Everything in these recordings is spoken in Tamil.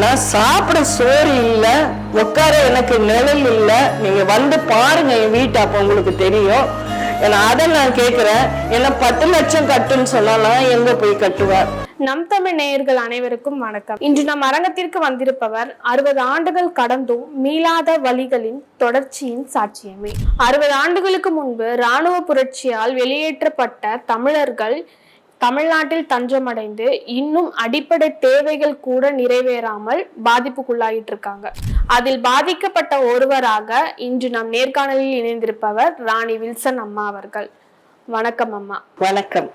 நான் சாப்பிட சோறு இல்ல உட்கார எனக்கு நிழல் இல்லை நீங்க வந்து பாருங்க என் வீட்டு அப்போ உங்களுக்கு தெரியும். ஏன்னா அதை நான் கேட்குறேன் ஏன்னா பத்து லட்சம் கட்டுன்னு சொன்னா எங்கே எங்க போய் கட்டுவார் நம் தமிழ் நேயர்கள் அனைவருக்கும் வணக்கம். இன்று நம் அரங்கத்திற்கு வந்திருப்பவர் அறுபது ஆண்டுகள் கடந்தும் மீளாத வழிகளின் தொடர்ச்சியின் சாட்சியமே. அறுபது ஆண்டுகளுக்கு முன்பு இராணுவ புரட்சியால் வெளியேற்றப்பட்ட தமிழர்கள் தமிழ்நாட்டில் தஞ்சமடைந்து இன்னும் அடிப்படை தேவைகள் கூட நிறைவேறாமல் பாதிப்புக்குள்ளாயிட்டு இருக்காங்க அதில் பாதிக்கப்பட்ட ஒருவராக இன்று நம் நேர்காணலில் இணைந்திருப்பவர் ராணி வில்சன் அம்மா அவர்கள். வணக்கம் அம்மா. வணக்கம்.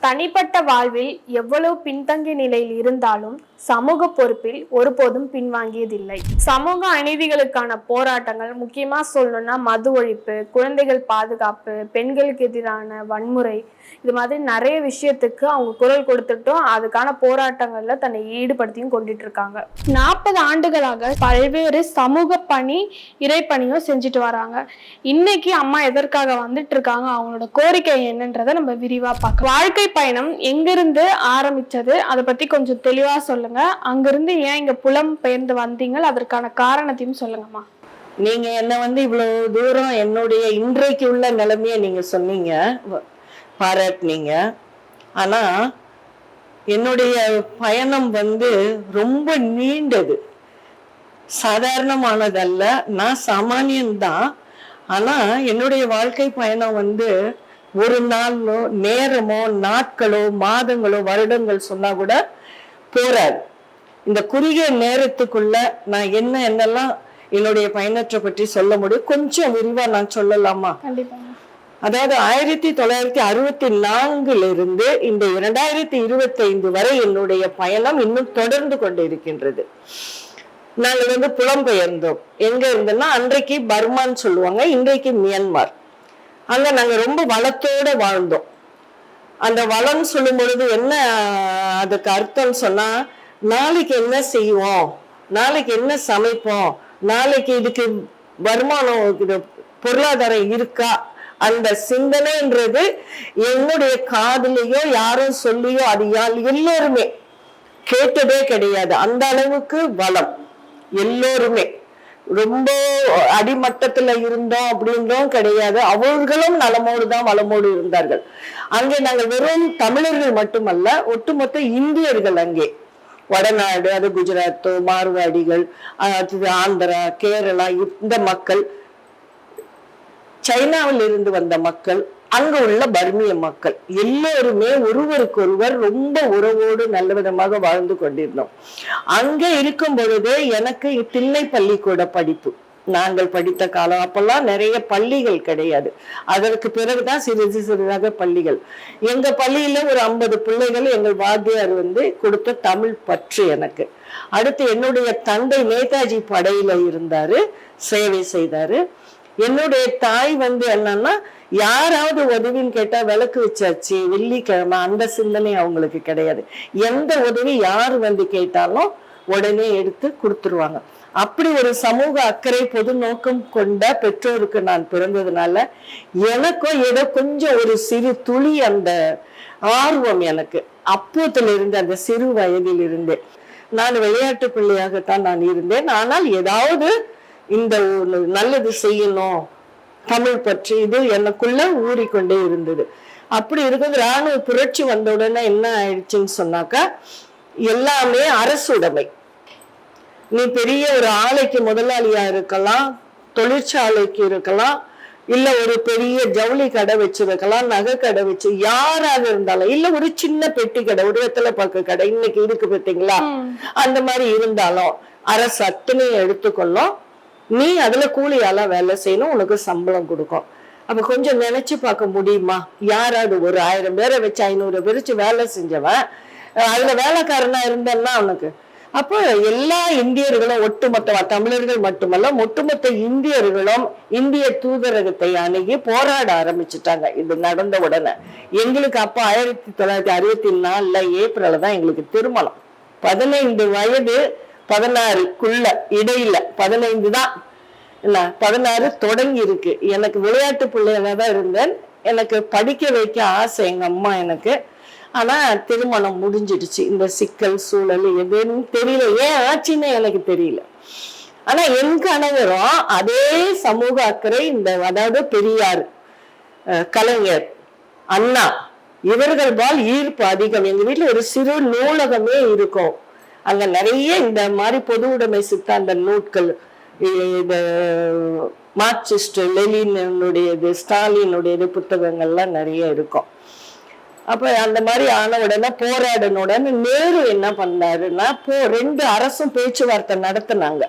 தனிப்பட்ட வாழ்வில் எவ்வளவு பின்தங்கிய நிலையில் இருந்தாலும் சமூக பொறுப்பில் ஒருபோதும் பின்வாங்கியதில்லை. சமூக அநீதிகளுக்கான போராட்டங்கள் முக்கியமா சொல்லணும்னா மது ஒழிப்பு குழந்தைகள் பாதுகாப்பு பெண்களுக்கு எதிரான வன்முறை இது மாதிரி நிறைய விஷயத்துக்கு அவங்க குரல் கொடுத்துட்டும் அதுக்கான போராட்டங்கள்ல தன்னை ஈடுபடுத்தியும் கொண்டுட்டு இருக்காங்க நாற்பது ஆண்டுகளாக பல்வேறு சமூக பணி இறைப்பணியும் செஞ்சுட்டு வராங்க. இன்னைக்கு அம்மா எதற்காக வந்துட்டு இருக்காங்க அவங்களோட கோரிக்கை என்னன்றதை நம்ம விரிவா பார்க்கலாம். வாழ்க்கை பயணம் எங்கிருந்து ஆரம்பிச்சது அதை பத்தி கொஞ்சம் தெளிவா சொல்லுங்க. அங்கிருந்து ஏன் இங்க புலம் பெயர்ந்து வந்தீங்கள்? அதற்கான காரணத்தையும் சொல்லுங்கம்மா. நீங்க என்ன வந்து இவ்வளவு தூரம் என்னுடைய இன்றைக்கு உள்ள நிலைமைய நீங்க சொன்னீங்க. வ- ஆனா என்னுடைய பயணம் வந்து ரொம்ப நீண்டது. சாதாரணமானதல்ல. நான் சாமானியன்தான் ஆனா என்னுடைய வாழ்க்கை பயணம் வந்து ஒரு நாளோ நேரமோ நாட்களோ மாதங்களோ வருடங்கள் சொன்னா கூட போராது இந்த குறுகிய நேரத்துக்குள்ள நான் என்ன என்னெல்லாம் என்னுடைய பயணத்தை பற்றி சொல்ல முடியும்? கொஞ்சம் விரிவா நான் சொல்லலாமா? அதாவது ஆயிரத்தி தொள்ளாயிரத்தி அறுபத்தி நான்குல இருந்து இந்த இரண்டாயிரத்தி இருபத்தி ஐந்து வரை என்னுடைய பயணம் இன்னும் தொடர்ந்து கொண்டு இருக்கின்றது நாங்கள் வந்து புலம்பெயர்ந்தோம். எங்க இருந்தோம்னா அன்றைக்கு பர்மான்னு சொல்லுவாங்க இன்றைக்கு மியான்மார். அங்க நாங்க ரொம்ப வளத்தோட வாழ்ந்தோம். அந்த வளம் சொல்லும் பொழுது என்ன அதுக்கு அர்த்தம் சொன்னா நாளைக்கு என்ன செய்வோம்? நாளைக்கு என்ன சமைப்போம்? நாளைக்கு இதுக்கு வருமானம் இது பொருளாதாரம் இருக்கா? அந்த சிந்தனைன்றது என்னுடைய காதலையோ யாரும் சொல்லியோ அது யார் எல்லோருமே கேட்டதே கிடையாது. அந்த அளவுக்கு வளம். எல்லோருமே. ரொம்ப அடிமட்டத்துல இருந்தோம் அப்படின்றோம் கிடையாது. அவர்களும் நலமோடு தான் வளமோடு இருந்தார்கள். அங்கே நாங்கள் வெறும் தமிழர்கள் மட்டுமல்ல ஒட்டுமொத்த இந்தியர்கள் அங்கே. வடநாடு அது குஜராத்தோ மார்வாடிகள் அஹ் அது ஆந்திரா கேரளா இந்த மக்கள் சைனாவில் இருந்து வந்த மக்கள் அங்க உள்ள பர்மிய மக்கள். எல்லோருமே ஒருவருக்கொருவர் ரொம்ப உறவோடு நல்ல விதமாக வாழ்ந்து கொண்டிருந்தோம். அங்க இருக்கும் பொழுதே எனக்கு திண்ணை பள்ளிக்கூட படிப்பு. நாங்கள் படித்த காலம். அப்பெல்லாம் நிறைய பள்ளிகள் கிடையாது. அதற்கு பிறகுதான் சிறிது சிறிதாக பள்ளிகள். எங்க பள்ளியில ஒரு ஐம்பது பிள்ளைகள் எங்கள் வாத்தியார் வந்து கொடுத்த தமிழ் பற்று எனக்கு. அடுத்து என்னுடைய தந்தை நேதாஜி படையில இருந்தாரு சேவை செய்தாரு. என்னுடைய தாய் வந்து என்னன்னா யாராவது உதவின்னு கேட்டா விளக்கு வச்சாச்சு வெள்ளிக்கிழமை அந்த சிந்தனை அவங்களுக்கு கிடையாது. எந்த உதவி யார் வந்து கேட்டாலும் உடனே எடுத்து கொடுத்துருவாங்க. அப்படி ஒரு சமூக அக்கறை பொது நோக்கம் கொண்ட பெற்றோருக்கு நான் பிறந்ததுனால எனக்கும் ஏதோ கொஞ்சம் ஒரு சிறு துளி அந்த ஆர்வம் எனக்கு. அப்போத்துல இருந்து அந்த சிறு வயதிலிருந்தே. நான் விளையாட்டு பிள்ளையாகத்தான் நான் இருந்தேன். ஆனால் ஏதாவது இந்த நல்லது செய்யணும். தமிழ் பற்றி இது எனக்குள்ள ஊறிக்கொண்டே இருந்தது. அப்படி இருக்குது ராணுவ புரட்சி வந்த உடனே என்ன ஆயிடுச்சுன்னு சொன்னாக்கா எல்லாமே அரசுடைமை நீ பெரிய ஒரு ஆலைக்கு முதலாளியா இருக்கலாம் தொழிற்சாலைக்கு இருக்கலாம் இல்ல ஒரு பெரிய ஜவுளி கடை வச்சிருக்கலாம் நகை கடை வச்சு யாராக இருந்தாலும் இல்ல ஒரு சின்ன பெட்டி கடை ஒரு வெத்தலை பாக்கு கடை இன்னைக்கு இருக்கு பார்த்தீங்களா? அந்த மாதிரி இருந்தாலும் அரசு அத்தனையும் எடுத்துக்கொள்ளும். நீ அதுல கூலியால வேலை செய்யணும் உனக்கு சம்பளம் கொடுக்கும். அப்ப கொஞ்சம் நினைச்சு பார்க்க முடியுமா? யாராவது ஒரு ஆயிரம் பேரை வச்சு ஐநூறு பிரிச்சு வேலை செஞ்சவன் அதுல வேலைக்காரனா இருந்தேன்னா அவனுக்கு. அப்போ எல்லா இந்தியர்களும் ஒட்டுமொத்த தமிழர்கள் மட்டுமல்ல ஒட்டுமொத்த இந்தியர்களும் இந்திய தூதரகத்தை அணுகி போராட ஆரம்பிச்சுட்டாங்க. இது நடந்த உடனே. எங்களுக்கு அப்போ ஆயிரத்தி தொள்ளாயிரத்தி அறுபத்தி நாலுல ஏப்ரல் தான் எங்களுக்கு திருமணம். பதினைந்து வயது பதினாறுக்குள்ள இடையில பதினைந்து தான் என்ன? பதினாறு தொடங்கி இருக்கு. எனக்கு விளையாட்டு பிள்ளையாக தான் இருந்தேன். எனக்கு படிக்க வைக்க ஆசை எங்க அம்மா எனக்கு. ஆனா திருமணம் முடிஞ்சிடுச்சு. இந்த சிக்கல் சூழல் எதுன்னு தெரியல. ஏன் ஆச்சுன்னு எனக்கு தெரியல. ஆனா என் கணவரும் அதே சமூக அக்கறை இந்த அதாவது பெரியார் கலைஞர் அண்ணா இவர்கள் பால் ஈர்ப்பு அதிகம். எங்க வீட்டுல ஒரு சிறு நூலகமே இருக்கும். அங்க நிறைய இந்த மாதிரி பொது உடைமை சித்தாந்த நூட்கள் இந்த இது மார்க்சிஸ்ட் லெலினுடையது ஸ்டாலினுடையது புத்தகங்கள்லாம் நிறைய இருக்கும். அப்ப அந்த மாதிரி ஆன உடனே போராடின உடனே நேரு என்ன பண்ணாருன்னா போ ரெண்டு அரசும் பேச்சுவார்த்தை நடத்தினாங்க.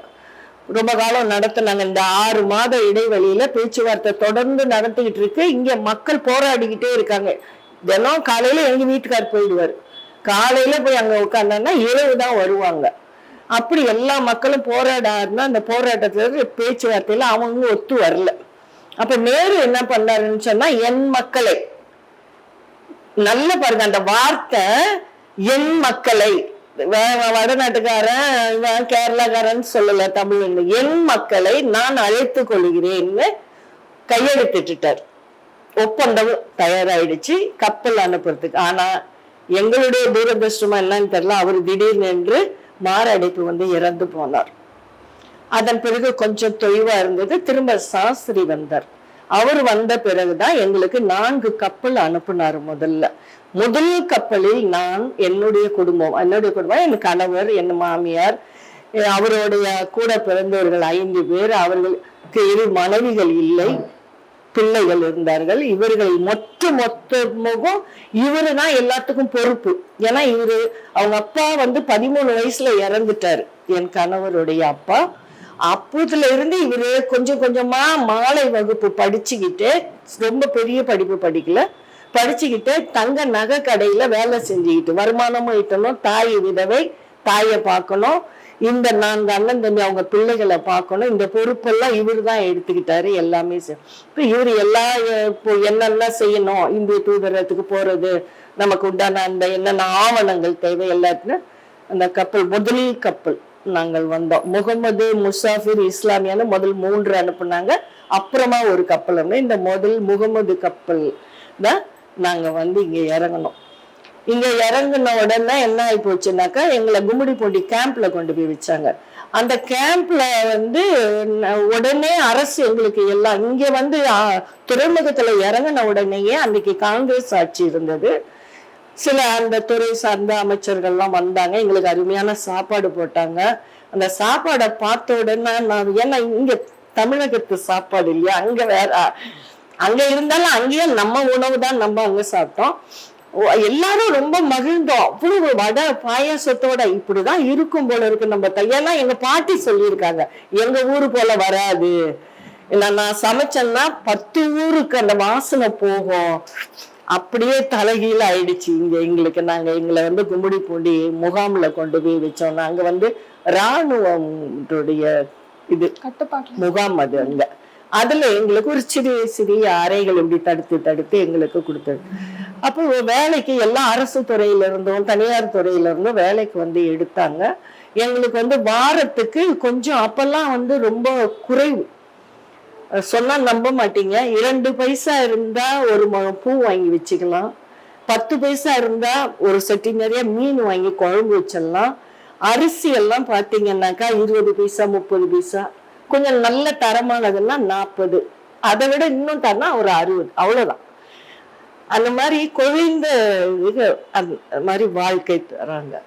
ரொம்ப காலம் நடத்தினாங்க. இந்த ஆறு மாத இடைவெளியில பேச்சுவார்த்தை தொடர்ந்து நடத்திக்கிட்டு இருக்கு. இங்க மக்கள் போராடிக்கிட்டே இருக்காங்க. தினம் காலையில எங்க வீட்டுக்கார் போயிடுவாரு. காலையில போய் அங்க உட்காந்தோன்னா இரவு தான் வருவாங்க. அப்படி எல்லா மக்களும் போராடாருன்னா அந்த போராட்டத்துல பேச்சுவார்த்தையில அவங்க ஒத்து வரல. அப்ப நேரு என்ன பண்ணாருன்னு சொன்னா என் மக்களை. நல்ல பாருங்க அந்த வார்த்தை என் மக்களை. வே- வடநாட்டுக்காரன் இவன் கேரளாக்காரன் சொல்லல தமிழ் என் மக்களை நான் அழைத்து கொள்கிறேன்னு கையெழுத்திட்டுட்டார். ஒப்பந்தம் தயாராயிடுச்சு கப்பல் அனுப்புறதுக்கு. ஆனா எங்களுடைய தூரதிருஷ்டமா என்னன்னு தெரியல. அவர் திடீர்னு என்று மாரடைப்பு வந்து இறந்து போனார். அதன் பிறகு கொஞ்சம் தொய்வா இருந்தது. திரும்ப சாஸ்திரி வந்தார். அவர் வந்த பிறகுதான் எங்களுக்கு நான்கு கப்பல் அனுப்புனார் முதல்ல. முதல் கப்பலில் நான் என்னுடைய குடும்பம் என்னுடைய குடும்பம் என் கணவர் என் மாமியார் அவருடைய கூட பிறந்தவர்கள் ஐந்து பேர் அவர்களுக்கு இரு மனைவிகள் இல்லை. பிள்ளைகள் இருந்தார்கள். இவர்கள் மொத்த மொத்தமும் இவரு தான் எல்லாத்துக்கும் பொறுப்பு. ஏன்னா இவரு அவங்க அப்பா வந்து பதிமூணு வயசுல இறந்துட்டாரு. என் கணவருடைய அப்பா. அப்போதுல இருந்து இவரு கொஞ்சம் கொஞ்சமா மாலை வகுப்பு படிச்சுக்கிட்டு ரொம்ப பெரிய படிப்பு படிக்கல. படிச்சுக்கிட்டு தங்க நகை கடையில வேலை செஞ்சுக்கிட்டு வருமானமும் ஈட்டணும் தாய் விதவை தாயை பார்க்கணும். இந்த நான்கு அண்ணன் தம்பி அவங்க பிள்ளைகளை பார்க்கணும். இந்த பொறுப்பெல்லாம் இவர் தான் எடுத்துக்கிட்டாரு எல்லாமே இப்போ இவர் எல்லா இப்போ என்னென்ன செய்யணும்? இந்திய தூதரத்துக்கு போறது நமக்கு உண்டான அந்த என்னென்ன ஆவணங்கள் தேவை எல்லாத்துக்கும் அந்த கப்பல் முதல் கப்பல் நாங்கள் வந்தோம். முகமது முசாஃபிர் இஸ்லாமியான முதல் மூன்று அனுப்புனாங்க. அப்புறமா ஒரு கப்பல் இந்த முதல் முகமது கப்பல் தான் நாங்கள் வந்து இங்கே இறங்கணும். இங்க இறங்குன உடனே என்ன ஆகி போச்சுனாக்கா எங்களை கும்மிடிப்பூண்டி கேம்ப்ல கொண்டு போய் வச்சாங்க. அந்த கேம்ப்ல வந்து உடனே அரசு எங்களுக்கு எல்லாம் இங்க வந்து துறைமுகத்தில் துறைமுகத்துல இறங்கின உடனேயே அன்னைக்கு காங்கிரஸ் ஆட்சி இருந்தது. சில அந்த துறை சார்ந்த அமைச்சர்கள்லாம் வந்தாங்க எங்களுக்கு அருமையான சாப்பாடு போட்டாங்க. அந்த சாப்பாடை பார்த்த உடனே நான் ஏன்னா இங்க தமிழகத்து சாப்பாடு இல்லையா? அங்க வேற அங்க இருந்தாலும் அங்கேயும் நம்ம உணவு தான் நம்ம அங்க சாப்பிட்டோம். எல்லாரும் ரொம்ப மகிழ்ந்தோம். அவ்வளவு வடை பாயாசத்தோட இப்படிதான் இருக்கும் போல இருக்கு நம்ம தையெல்லாம் எங்க பாட்டி சொல்லியிருக்காங்க எங்க ஊரு போல வராது. நான் சமைச்சேன்னா பத்து ஊருக்கு அந்த வாசனை போகும். அப்படியே தலைகீழ ஆயிடுச்சு. இங்க எங்களுக்கு நாங்க எங்களை வந்து கும்மிடி பூண்டி முகாம்ல கொண்டு போய் வச்சோம். அங்க வந்து ராணுவத்துடைய இது கட்டுப்பாட்டு முகாம் அது அங்க. அதுல எங்களுக்கு ஒரு சிறிய சிறிய அறைகள் இப்படி தடுத்து தடுத்து எங்களுக்கு கொடுத்தது. அப்போ வேலைக்கு எல்லாம் அரசு துறையில இருந்தும் தனியார் துறையில இருந்தும் வேலைக்கு வந்து எடுத்தாங்க. எங்களுக்கு வந்து வாரத்துக்கு கொஞ்சம் அப்பெல்லாம் வந்து ரொம்ப குறைவு. சொன்னால் சொன்னா நம்ப மாட்டீங்க. இரண்டு பைசா இருந்தா ஒரு பூ வாங்கி வச்சுக்கலாம். பத்து பைசா இருந்தா ஒரு செட்டி நிறைய மீன் வாங்கி குழம்பு வச்சிடலாம். அரிசி எல்லாம் பார்த்தீங்கன்னாக்கா இருபது பைசா முப்பது பைசா. கொஞ்சம் நல்ல தரமானதெல்லாம் நாற்பது அதை விட இன்னும் தரனா ஒரு அறுபது. அவ்வளோதான் அந்த மாதிரி குழைந்த இது அந்த மாதிரி வாழ்க்கை தராங்க.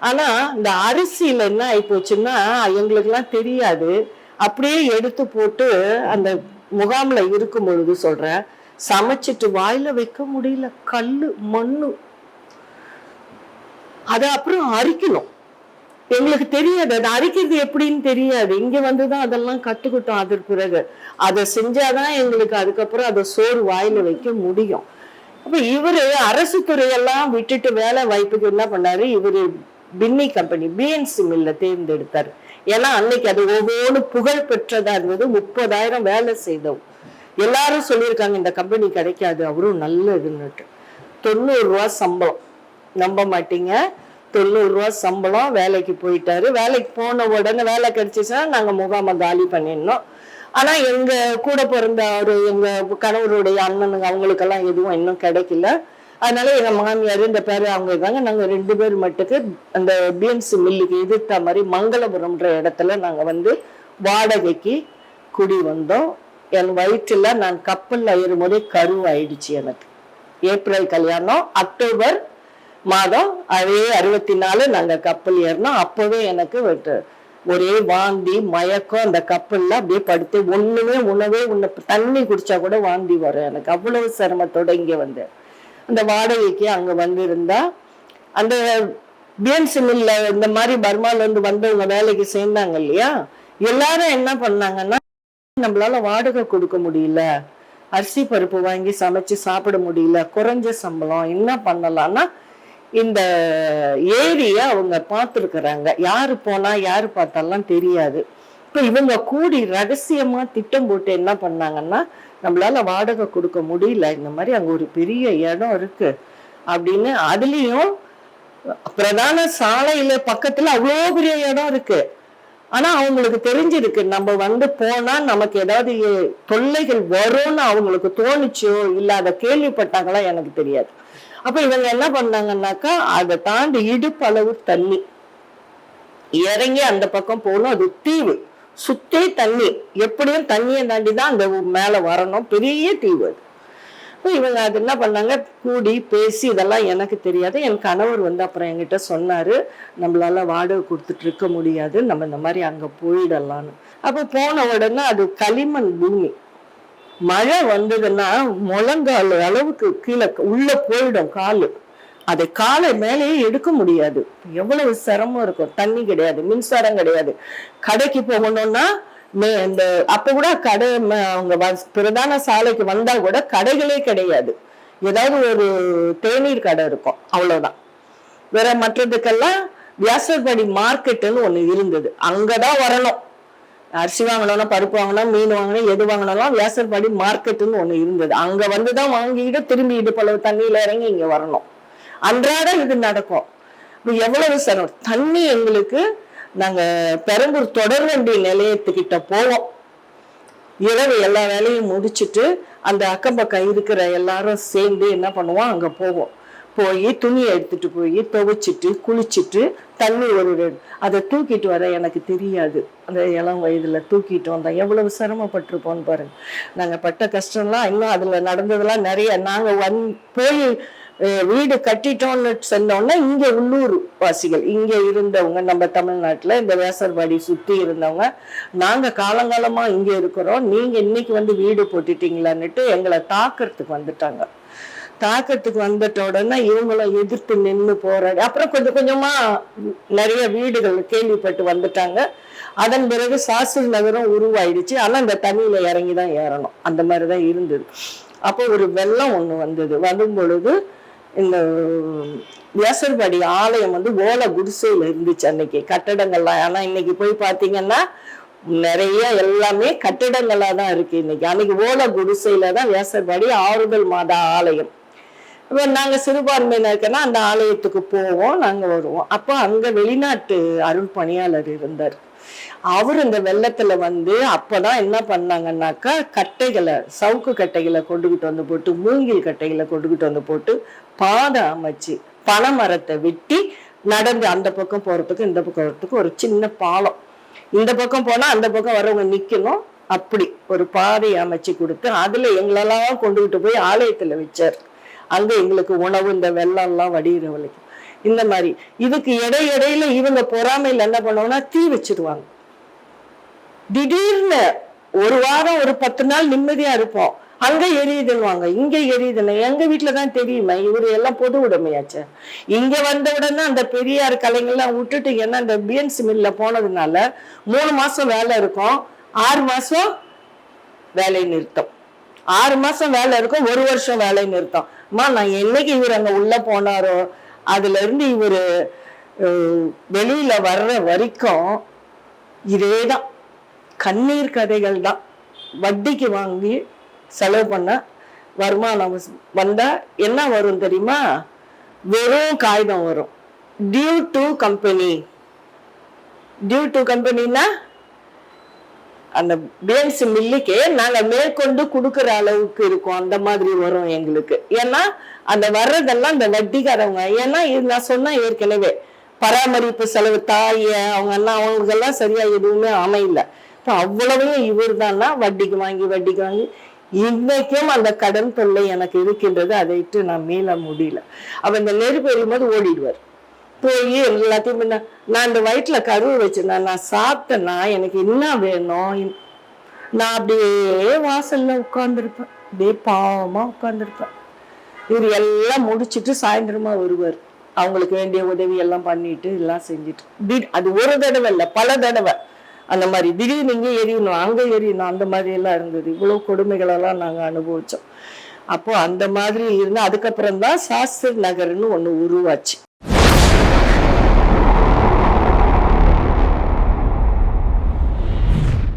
ஆனா இந்த அரிசியில என்ன ஆகி போச்சுன்னா எங்களுக்கெல்லாம் தெரியாது. அப்படியே எடுத்து போட்டு அந்த முகாம்ல இருக்கும் பொழுது சொல்றேன் சமைச்சிட்டு வாயில வைக்க முடியல. கல்லு மண்ணு. அதை அப்புறம் அரிக்கணும். எங்களுக்கு தெரியாது. அது அரிக்கிறது எப்படின்னு தெரியாது. இங்க வந்துதான் அதெல்லாம் கத்துக்கிட்டோம். அதற்கு பிறகு அதை செஞ்சாதான் எங்களுக்கு அதுக்கப்புறம் அதை சோறு வாயில வைக்க முடியும். அப்ப இவரு அரசு துறையெல்லாம் விட்டுட்டு வேலை வாய்ப்புக்கு என்ன பண்ணாரு? இவரு பின்னி கம்பெனி பிஎன்சி மில்ல தேர்ந்தெடுத்தாரு. ஏன்னா அன்னைக்கு அது ஒவ்வொன்று புகழ் பெற்றதா இருந்தது. முப்பதாயிரம் வேலை செய்தோம். எல்லாரும் சொல்லியிருக்காங்க இந்த கம்பெனி கிடைக்காது. அவரும் நல்ல இதுன்னுட்டு. தொண்ணூறு ரூபா சம்பளம். நம்ப மாட்டீங்க. தொண்ணூறு ரூபா சம்பளம் வேலைக்கு போயிட்டாரு. வேலைக்கு போன உடனே வேலை கிடைச்சிச்சுன்னா நாங்க முகாமை காலி பண்ணிடணும். ஆனா எங்க கூட பிறந்த ஒரு எங்க கணவருடைய அண்ணனுங்க அவங்களுக்கெல்லாம் எதுவும் இன்னும் கிடைக்கல. அதனால எங்க மாமியார் இந்த பேரு அவங்க இருக்காங்க. நாங்க ரெண்டு பேர் மட்டுக்கு அந்த பிஎம்சி மில்லுக்கு எதிர்த்த மாதிரி மங்களபுரம்ன்ற இடத்துல நாங்க வந்து வாடகைக்கு குடி வந்தோம். என் வயிற்றுல நான் கப்பல்ல ஏறும்போதே கருவாயிடுச்சு எனக்கு. ஏப்ரல் கல்யாணம் அக்டோபர் மாதம் அதே அறுபத்தி நாலு நாங்க கப்பல் ஏறினோம். அப்பவே எனக்கு வெட்டு- ஒரே வாந்தி மயக்கம் அந்த கப்பல்ல அப்படியே படுத்து ஒண்ணுமே உணவே உண்ண தண்ணி குடிச்சா கூட வாந்தி வரும் எனக்கு. அவ்வளவு சிரமத்தோட இங்க வந்து. அந்த வாடகைக்கு அங்க வந்து இருந்தா அந்த பிஎன்சி மில்ல இந்த மாதிரி பர்மால இருந்து வந்தவங்க வேலைக்கு சேர்ந்தாங்க இல்லையா? எல்லாரும் என்ன பண்ணாங்கன்னா நம்மளால வாடகை கொடுக்க முடியல. அரிசி பருப்பு வாங்கி சமைச்சு சாப்பிட முடியல. குறைஞ்ச சம்பளம். என்ன பண்ணலாம்னா இந்த ஏரியை அவங்க பார்த்துருக்குறாங்க. யாரு போனா யாரு பார்த்தாலாம் தெரியாது. இப்போ இவங்க கூடி ரகசியமா திட்டம் போட்டு என்ன பண்ணாங்கன்னா நம்மளால வாடகை கொடுக்க முடியல. இந்த மாதிரி அங்க ஒரு பெரிய இடம் இருக்கு அப்படின்னு அதுலயும் பிரதான சாலையில பக்கத்துல அவ்வளோ பெரிய இடம் இருக்கு. ஆனா அவங்களுக்கு தெரிஞ்சிருக்கு. நம்ம வந்து போனா நமக்கு ஏதாவது தொல்லைகள் வரும்னு அவங்களுக்கு தோணுச்சோ இல்ல அதை கேள்விப்பட்டாங்களா எனக்கு தெரியாது. அப்ப இவங்க என்ன பண்ணாங்கன்னாக்கா அதை தாண்டி இடுப்பளவு தண்ணி. இறங்கி அந்த பக்கம் போகணும். அது தீவு. சுத்தே தண்ணி. எப்படியும் தண்ணியை தாண்டி தான் அந்த மேல வரணும். பெரிய தீவு அது. இப்போ இவங்க அது என்ன பண்ணாங்க? கூடி பேசி இதெல்லாம் எனக்கு தெரியாது. என் கணவர் வந்து அப்புறம் என்கிட்ட சொன்னார் நம்மளால வாடகை கொடுத்துட்டு இருக்க முடியாது. நம்ம இந்த மாதிரி அங்கே போயிடலான்னு அப்போ போன உடனே அது களிமண் பூமி. மழை வந்ததுன்னா முழங்கால் அளவுக்கு கீழே உள்ள போயிடும் காலு. அதை காலை மேலேயே எடுக்க முடியாது. எவ்வளவு சிரமம் இருக்கும். தண்ணி கிடையாது மின்சாரம் கிடையாது. கடைக்கு போகணும்னா மே இந்த அப்ப கூட கடை ம- அவங்க பிரதான சாலைக்கு வந்தா கூட கடைகளே கிடையாது. ஏதாவது ஒரு தேநீர் கடை இருக்கும். அவ்வளவுதான். வேற மற்றதுக்கெல்லாம் வியாசர்படி மார்க்கெட்டுன்னு ஒண்ணு இருந்தது. அங்கதான் வரணும். அரிசி வாங்கினாலும் பருப்பு வாங்கணும் மீன் வாங்கணும் எது வாங்கினாலும் வியாசர்பாடி மார்க்கெட்டுன்னு ஒன்று இருந்தது. அங்கே வந்து தான் வாங்கிட்டு திரும்பி இடுப்பளவு தண்ணியில் இறங்கி இங்கே வரணும். அன்றாடம் இது நடக்கும். இப்போ எவ்வளவு சிரமம் தண்ணி எங்களுக்கு நாங்கள் பெரம்பூர் தொடர்வண்டி நிலையத்துக்கிட்ட போவோம் இரவு எல்லா வேலையும் முடிச்சுட்டு அந்த அக்கம் பக்கம் இருக்கிற எல்லாரும் சேர்ந்து என்ன பண்ணுவோம் அங்கே போவோம். போய் துணியை எடுத்துட்டு போய் துவைச்சிட்டு குளிச்சுட்டு தண்ணி ஒரு அதை தூக்கிட்டு வர எனக்கு தெரியாது. அந்த இளம் வயதில் தூக்கிட்டு வந்தோம் எவ்வளவு சிரமப்பட்டிருப்போம்னு பாருங்க. நாங்கள் பட்ட கஷ்டம்லாம் இன்னும் அதில் நடந்ததெல்லாம் நிறைய. நாங்கள் வந் போய் வீடு கட்டிட்டோம்னு சொன்னோன்னா இங்கே உள்ளூர் வாசிகள் இங்கே இருந்தவங்க நம்ம தமிழ்நாட்டில் இந்த வேசர்பாடி சுற்றி இருந்தவங்க நாங்கள் காலங்காலமாக இங்கே இருக்கிறோம். நீங்கள் இன்னைக்கு வந்து வீடு போட்டுட்டீங்களான்னுட்டு எங்களை தாக்கிறதுக்கு வந்துட்டாங்க. தாக்கத்துக்கு வந்துட்ட உடனே இவங்களும் எதிர்த்து நின்று போராடி அப்புறம் கொஞ்சம் கொஞ்சமா நிறைய வீடுகள் கேள்விப்பட்டு வந்துட்டாங்க. அதன் பிறகு சாஸ்திரி நகரம் உருவாயிடுச்சு. ஆனா இந்த தண்ணியில இறங்கி தான் ஏறணும். அந்த மாதிரி தான் இருந்தது. அப்போ ஒரு வெள்ளம் ஒண்ணு வந்தது. வரும் பொழுது இந்த வியாசர்படி ஆலயம் வந்து ஓலை குடிசையில் இருந்துச்சு அன்னைக்கு கட்டடங்கள்லாம். ஆனால் இன்னைக்கு போய் பார்த்தீங்கன்னா நிறைய எல்லாமே கட்டிடங்களாக தான் இருக்கு இன்னைக்கு. அன்னைக்கு ஓலை குடிசையில தான் வியாசர்பாடி ஆறுதல் மாதா ஆலயம். இப்போ நாங்க சிறுபான்மையினருக்குன்னா அந்த ஆலயத்துக்கு போவோம் நாங்கள் வருவோம். அப்போ அங்கே வெளிநாட்டு அருள் பணியாளர் இருந்தார். அவர் இந்த வெள்ளத்துல வந்து அப்பதான் என்ன பண்ணாங்கன்னாக்கா கட்டைகளை சவுக்கு கட்டைகளை கொண்டுகிட்டு வந்து போட்டு மூங்கில் கட்டைகளை கொண்டுகிட்டு வந்து போட்டு பாதை அமைச்சு பனைமரத்தை வெட்டி நடந்து அந்த பக்கம் போறதுக்கு இந்த பக்கம் வரத்துக்கு ஒரு சின்ன பாலம். இந்த பக்கம் போனா அந்த பக்கம் வரவங்க நிக்கணும். அப்படி ஒரு பாதை அமைச்சு கொடுத்து அதுல எங்களெல்லாம் கொண்டுகிட்டு போய் ஆலயத்துல வச்சார். அங்க எங்களுக்கு உணவு இந்த வெள்ளம் எல்லாம் வடிகிற வரைக்கும் இந்த மாதிரி. இதுக்கு இடையிடையில இவங்க பொறாமையில் என்ன பண்ணுவாங்கன்னா தீ வச்சிருவாங்க. திடீர்னு ஒரு வாரம் ஒரு பத்து நாள் நிம்மதியா இருப்போம். அங்க எரியுதுன்னுவாங்க இங்க எரியுதுன்னு. எங்க வீட்டுலதான் தெரியுமே இவரு எல்லாம் பொது உடைமையாச்சே. இங்க வந்த உடனே அந்த பெரியார் கலைங்கள்லாம் விட்டுட்டு ஏன்னா இந்த பிஎன்சி மில்ல போனதுனால மூணு மாசம் வேலை இருக்கும். ஆறு மாசம் வேலை நிறுத்தம். ஆறு மாசம் வேலை இருக்கும் ஒரு வருஷம் வேலை நிறுத்தம். அம்மா நான் என்னைக்கு இவர் அங்கே உள்ளே போனாரோ அதுலேருந்து இவர் இவரு வர்ற வரைக்கும் இதே தான் கண்ணீர் கதைகள் தான். வட்டிக்கு வாங்கி செலவு பண்ண வருமானம் வந்தால் என்ன வரும் தெரியுமா? வெறும் காகிதம் வரும். Due to company due to கம்பெனின்னா அந்த பிஎம்சி மில்லுக்கே நாங்கள் மேற்கொண்டு கொடுக்குற அளவுக்கு இருக்கும். அந்த மாதிரி வரும் எங்களுக்கு. ஏன்னா அந்த வர்றதெல்லாம் இந்த வட்டிக்காரவங்க. ஏன்னா இது நான் சொன்னேன் ஏற்கனவே பராமரிப்பு செலவு தாய் அவங்க எல்லாம் அவங்களுக்கெல்லாம் சரியா எதுவுமே அமையல. இப்போ அவ்வளவையும் இவர் வட்டிக்கு வாங்கி வட்டிக்கு வாங்கி இன்னைக்கும் அந்த கடன் தொல்லை எனக்கு இருக்கின்றது. அதை விட்டு நான் மீள முடியல. அவ இந்த நெருப்பு எறியும் போது ஓடிடுவார். போய் எல்லாத்தையும் நான் இந்த வயிற்றுல கருவு வச்சிருந்தேன் நான் சாப்பிட்டேன்னா எனக்கு என்ன வேணும்? நான் அப்படியே வாசல்ல உட்காந்துருப்பேன் அப்படியே பாவமா உட்காந்துருப்பேன் இவர் எல்லாம் முடிச்சிட்டு சாயந்தரமா வருவார். அவங்களுக்கு வேண்டிய உதவி எல்லாம் பண்ணிட்டு எல்லாம் செஞ்சுட்டு. திடீர் அது ஒரு தடவை இல்லை பல தடவை. அந்த மாதிரி திடீர்னு இங்கே எரியணும் அங்கே எரியணும் அந்த மாதிரி எல்லாம் இருந்தது. இவ்வளவு கொடுமைகளெல்லாம் நாங்கள் அனுபவிச்சோம். அப்போ அந்த மாதிரி இருந்தால் அதுக்கப்புறம் தான் சாஸ்திரி நகர்னு ஒன்று உருவாச்சு.